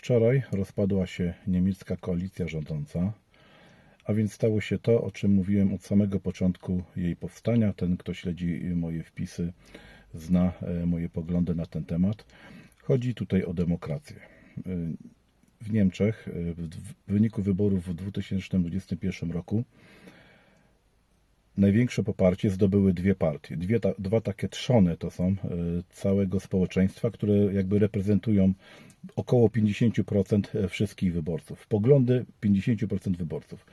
Wczoraj rozpadła się niemiecka koalicja rządząca, a więc stało się to, o czym mówiłem od samego początku jej powstania. Ten, kto śledzi moje wpisy, zna e, moje poglądy na ten temat. Chodzi tutaj o demokrację. E, W Niemczech e, w w wyniku wyborów w 2021 roku największe poparcie zdobyły dwie partie. Dwie, ta, dwa takie trzony to są e, całego społeczeństwa, które jakby reprezentują około 50% wszystkich wyborców. Poglądy 50% wyborców.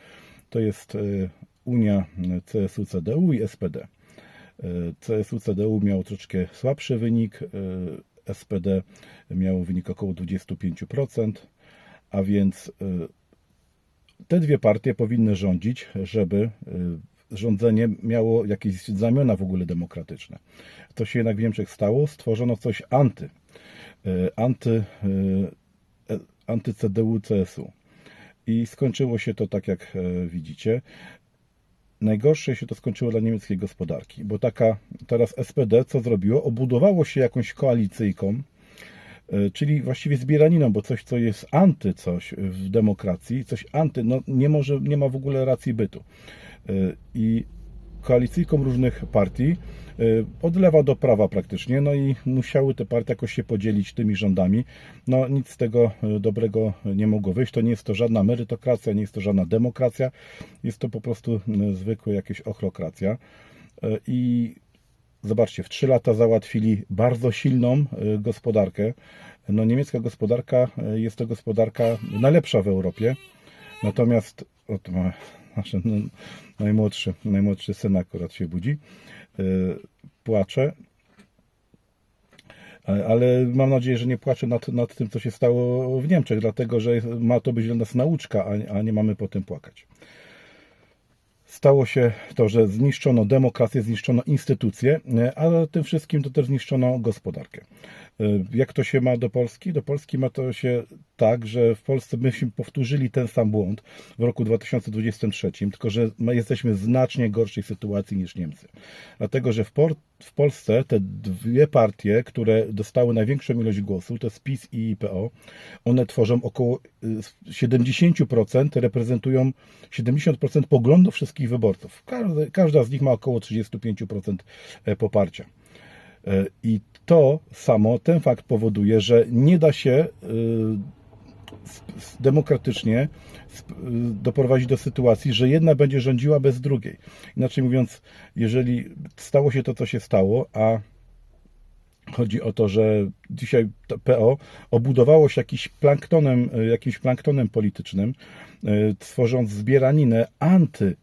To jest e, Unia CSU-CDU i SPD. E, CSU-CDU miał troszeczkę słabszy wynik, e, SPD miał wynik około 25%, a więc e, te dwie partie powinny rządzić, żeby rządzenie miało jakieś znamiona w ogóle demokratyczne. To się jednak w Niemczech stało, stworzono coś anty, y, anty, y, e, anty-CDU, CSU. I skończyło się to tak, jak e, widzicie. Najgorsze się to skończyło dla niemieckiej gospodarki, bo taka teraz SPD co zrobiło? Obudowało się jakąś koalicyjką, E, czyli właściwie zbieraniną, bo coś, co jest anty coś w demokracji, coś anty, no nie, może, nie ma w ogóle racji bytu. E, I koalicyjką różnych partii e, od lewa do prawa praktycznie, no i musiały te partie jakoś się podzielić tymi rządami. No nic z tego dobrego nie mogło wyjść. To nie jest to żadna merytokracja, nie jest to żadna demokracja, jest to po prostu zwykła jakaś ochrokracja. I Zobaczcie, w 3 lata załatwili bardzo silną y, gospodarkę. No, niemiecka gospodarka y, jest to gospodarka najlepsza w Europie. Natomiast oto ma nasz no, najmłodszy, najmłodszy syn akurat się budzi, y, płacze. Ale mam nadzieję, że nie płacze nad, nad tym, co się stało w Niemczech, dlatego że ma to być dla nas nauczka, a, a nie mamy po tym płakać stało się to, że zniszczono demokrację, zniszczono instytucje, ale tym wszystkim to też zniszczono gospodarkę. Jak to się ma do Polski? Do Polski ma to się tak, że w Polsce myśmy powtórzyli ten sam błąd w roku 2023, tylko że my jesteśmy w znacznie gorszej sytuacji niż Niemcy. Dlatego, że w, w Polsce te dwie partie, które dostały największą ilość głosów, to jest PiS i IPO, one tworzą około 70%, reprezentują 70% poglądów wszystkich wyborców. Każda, z nich ma około 35% poparcia. E, I to samo, ten fakt powoduje, że nie da się e, demokratycznie e, doprowadzić do sytuacji, że jedna będzie rządziła bez drugiej. Inaczej mówiąc, jeżeli stało się to, co się stało, a Chodzi o to, że dzisiaj PO obudowało się jakiś planktonem, jakimś planktonem politycznym, tworząc zbieraninę anty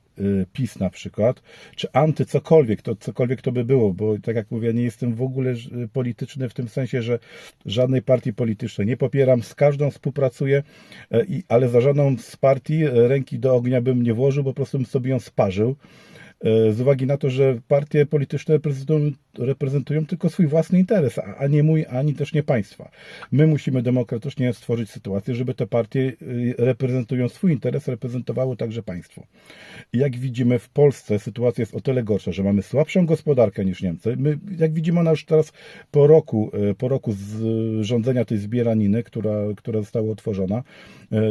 PiS na przykład, czy anty cokolwiek, to cokolwiek to by było, bo tak jak mówię, nie jestem w ogóle y, polityczny w tym sensie, że żadnej partii politycznej. Nie popieram, z każdą współpracuję, y, ale za żadną z partii ręki do ognia bym nie włożył, po prostu bym sobie ją sparzył z uwagi na to, że partie polityczne reprezentują, reprezentują tylko swój własny interes, a nie mój, ani też nie państwa. My musimy demokratycznie stworzyć sytuację, żeby te partie reprezentują swój interes, reprezentowały także państwo. I jak widzimy w Polsce sytuacja jest o tyle gorsza, że mamy słabszą gospodarkę niż Niemcy. My, jak widzimy, ona już teraz po roku, po roku z rządzenia tej zbieraniny, która, która została utworzona,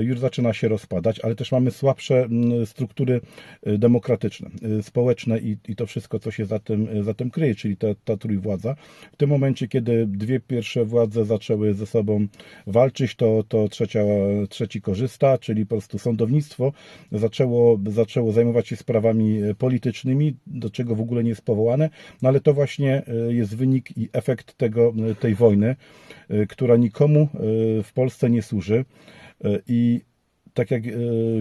już zaczyna się rozpadać, ale też mamy słabsze struktury demokratyczne, społeczne i, i to wszystko, co się za tym, za tym kryje, czyli ta, ta trójwładza. W tym momencie, kiedy dwie pierwsze władze zaczęły ze sobą walczyć, to, to trzecia, trzeci korzysta, czyli po prostu sądownictwo zaczęło, zaczęło zajmować się sprawami politycznymi, do czego w ogóle nie jest powołane, no ale to właśnie e, jest wynik i efekt tego, tej wojny, e, która nikomu e, w Polsce nie służy. I tak jak e,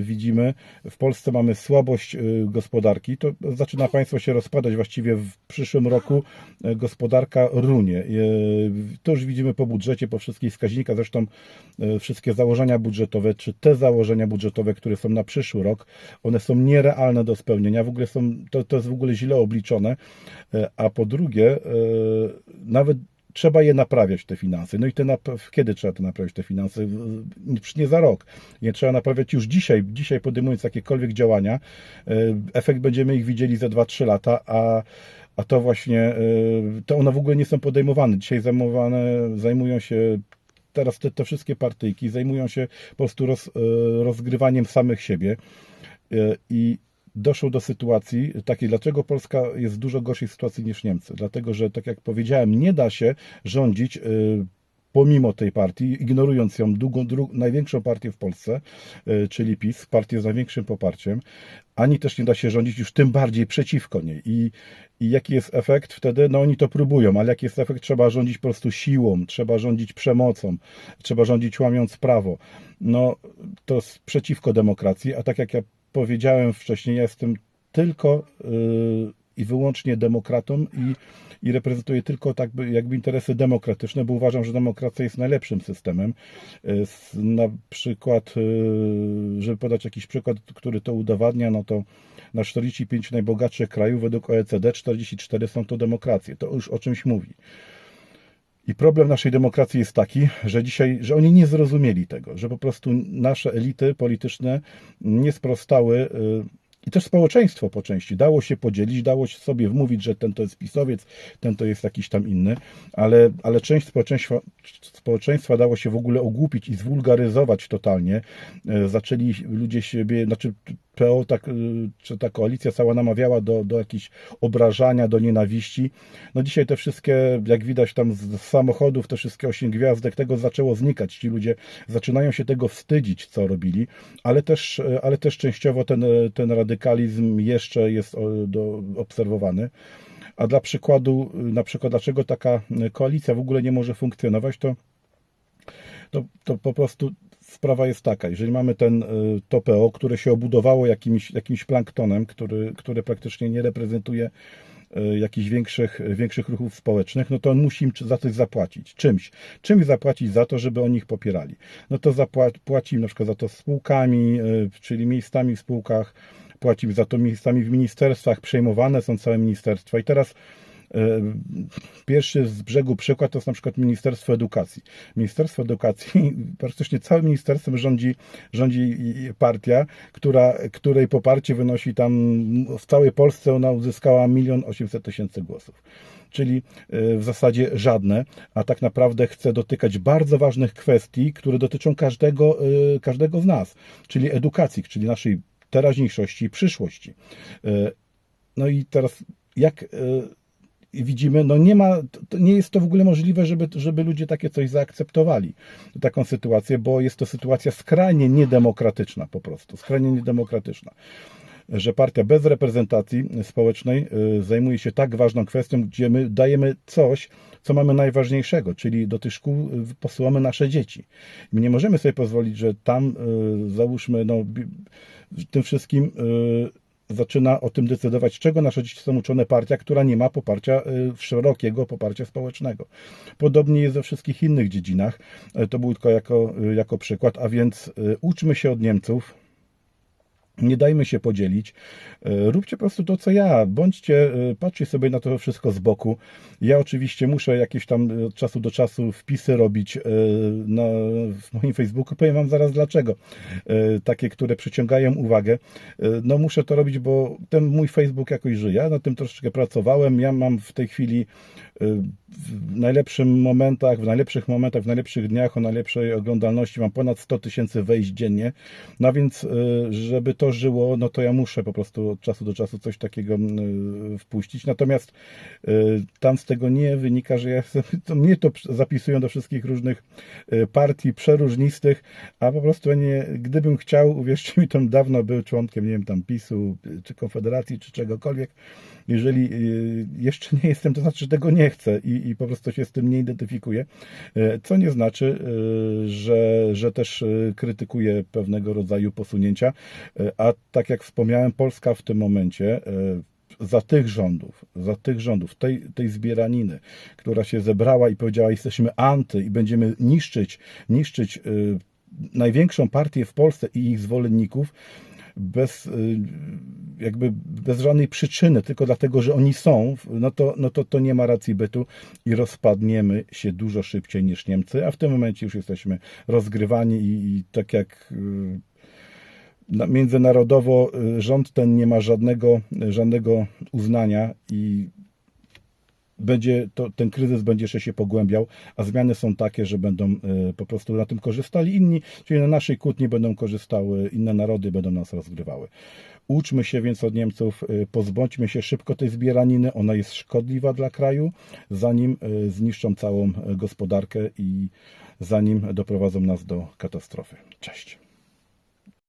widzimy, w Polsce mamy słabość e, gospodarki. To zaczyna państwo się rozpadać. Właściwie w przyszłym roku e, gospodarka runie. To już widzimy po budżecie, po wszystkich wskaźnikach. Zresztą wszystkie założenia budżetowe, czy te założenia budżetowe, które są na przyszły rok, one są nierealne do spełnienia. W ogóle są, to, to jest w ogóle źle obliczone. A po drugie, nawet trzeba je naprawiać, te finanse. No i te kiedy trzeba to naprawić, te finanse? Nie za rok. Nie trzeba naprawiać już dzisiaj, dzisiaj podejmując jakiekolwiek działania. E, efekt będziemy ich widzieli za 2-3 lata, a a to właśnie, e, to one w ogóle nie są podejmowane. Dzisiaj zajmowane, zajmują się teraz te, te wszystkie partyjki zajmują się po prostu roz, e, rozgrywaniem samych siebie i doszło do sytuacji takiej, dlaczego Polska jest w dużo gorszej sytuacji niż Niemcy. Dlatego, że tak jak powiedziałem, nie da się rządzić e, pomimo tej partii, ignorując ją, drugą, dru, największą partię w Polsce, e, czyli PiS, partię z największym poparciem, ani też nie da się rządzić już tym bardziej przeciwko niej. I, I jaki jest efekt wtedy? No oni to próbują, ale jaki jest efekt? Trzeba rządzić po prostu siłą, trzeba rządzić przemocą, trzeba rządzić łamiąc prawo. No to jest przeciwko demokracji, a tak jak ja powiedziałem wcześniej, ja jestem tylko yy, i wyłącznie demokratą i, i reprezentuję tylko tak by, jakby interesy demokratyczne, bo uważam, że demokracja jest najlepszym systemem. Yy, Na przykład, yy, żeby podać jakiś przykład, który to udowadnia, no to na 45 najbogatszych krajów według OECD 44 są to demokracje. To już o czymś mówi. I problem naszej demokracji jest taki, że dzisiaj, że oni nie zrozumieli tego, że po prostu nasze elity polityczne nie sprostały y, i też społeczeństwo po części dało się podzielić, dało się sobie wmówić, że ten to jest pisowiec, ten to jest jakiś tam inny, ale, ale część społeczeństwa, społeczeństwa dało się w ogóle ogłupić i zwulgaryzować totalnie. E, Zaczęli ludzie siebie, znaczy PO, tak, y, czy ta koalicja cała namawiała do, do jakichś obrażania, do nienawiści. No dzisiaj te wszystkie, jak widać tam z samochodów, te wszystkie osiem gwiazdek, tego zaczęło znikać. Ci ludzie zaczynają się tego wstydzić, co robili, ale też, y, ale też częściowo ten, ten radykalizm jeszcze jest do, obserwowany. A dla przykładu, y, na przykład dlaczego taka koalicja w ogóle nie może funkcjonować, to to, to po prostu sprawa jest taka, jeżeli mamy ten y, to PO, które się obudowało jakimś, jakimś planktonem, który, który praktycznie nie reprezentuje y, jakichś większych, większych ruchów społecznych, no to on musi im za coś zapłacić. Czymś. Czymś zapłacić za to, żeby oni ich popierali. No to zapłaci na przykład za to spółkami, y, czyli miejscami w spółkach, płaci za to miejscami w ministerstwach, przejmowane są całe ministerstwa. I teraz Pierwszy z brzegu przykład to jest na przykład Ministerstwo Edukacji. Ministerstwo Edukacji, praktycznie całym ministerstwem rządzi, rządzi partia, która, której poparcie wynosi tam w całej Polsce ona uzyskała milion osiemset tysięcy głosów czyli e, w zasadzie żadne, a tak naprawdę chce dotykać bardzo ważnych kwestii, które dotyczą każdego, e, każdego z nas, czyli edukacji, czyli naszej teraźniejszości i przyszłości. No i teraz jak widzimy, no nie ma, nie jest to w ogóle możliwe, żeby, żeby ludzie takie coś zaakceptowali, taką sytuację, bo jest to sytuacja skrajnie niedemokratyczna po prostu, skrajnie niedemokratyczna. Że partia bez reprezentacji społecznej y, zajmuje się tak ważną kwestią, gdzie my dajemy coś, co mamy najważniejszego, czyli do tych szkół y, posyłamy nasze dzieci. My nie możemy sobie pozwolić, że tam y, załóżmy, no, tym wszystkim zaczyna o tym decydować, czego nasze dzieci są uczone partia, która nie ma poparcia, y, szerokiego poparcia społecznego. Podobnie jest we wszystkich innych dziedzinach. Y, to był tylko jako, y, jako przykład, a więc uczmy się od Niemców, nie dajmy się podzielić. E, róbcie po prostu to, co ja. Bądźcie, e, patrzcie sobie na to wszystko z boku. Ja oczywiście muszę jakieś tam e, od czasu do czasu wpisy robić na, w moim Facebooku. Powiem Wam zaraz dlaczego. Takie, które przyciągają uwagę. No muszę to robić, bo ten mój Facebook jakoś żyje. Ja na tym troszeczkę pracowałem. Ja mam w tej chwili w najlepszych momentach, w najlepszych momentach, w najlepszych dniach, o najlepszej oglądalności mam ponad 100 tysięcy wejść dziennie. No więc, żeby to żyło, no to ja muszę po prostu od czasu do czasu coś takiego wpuścić. Natomiast tam z tego nie wynika, że ja to mnie to zapisują do wszystkich różnych partii przeróżnistych, a po prostu ja nie, gdybym chciał, uwierzcie mi, to dawno był członkiem, nie wiem, tam PiSu, czy Konfederacji, czy czegokolwiek. Jeżeli jeszcze nie jestem, to znaczy, że tego nie chcę i, i po prostu się z tym nie identyfikuję, co nie znaczy, że, że też krytykuję pewnego rodzaju posunięcia, a tak jak wspomniałem, Polska w tym momencie za tych rządów, za tych rządów, tej, tej zbieraniny, która się zebrała i powiedziała, jesteśmy anty i będziemy niszczyć, niszczyć największą partię w Polsce i ich zwolenników, bez, jakby bez żadnej przyczyny, tylko dlatego, że oni są, no to, no to to nie ma racji bytu i rozpadniemy się dużo szybciej niż Niemcy, a w tym momencie już jesteśmy rozgrywani i, i tak jak międzynarodowo rząd ten nie ma żadnego, żadnego uznania i będzie to, ten kryzys będzie jeszcze się pogłębiał, a zmiany są takie, że będą e, po prostu na tym korzystali inni, czyli na naszej kłótni będą korzystały inne narody, będą nas rozgrywały. Uczmy się więc od Niemców, e, pozbądźmy się szybko tej zbieraniny, ona jest szkodliwa dla kraju, zanim e, zniszczą całą gospodarkę i zanim doprowadzą nas do katastrofy. Cześć.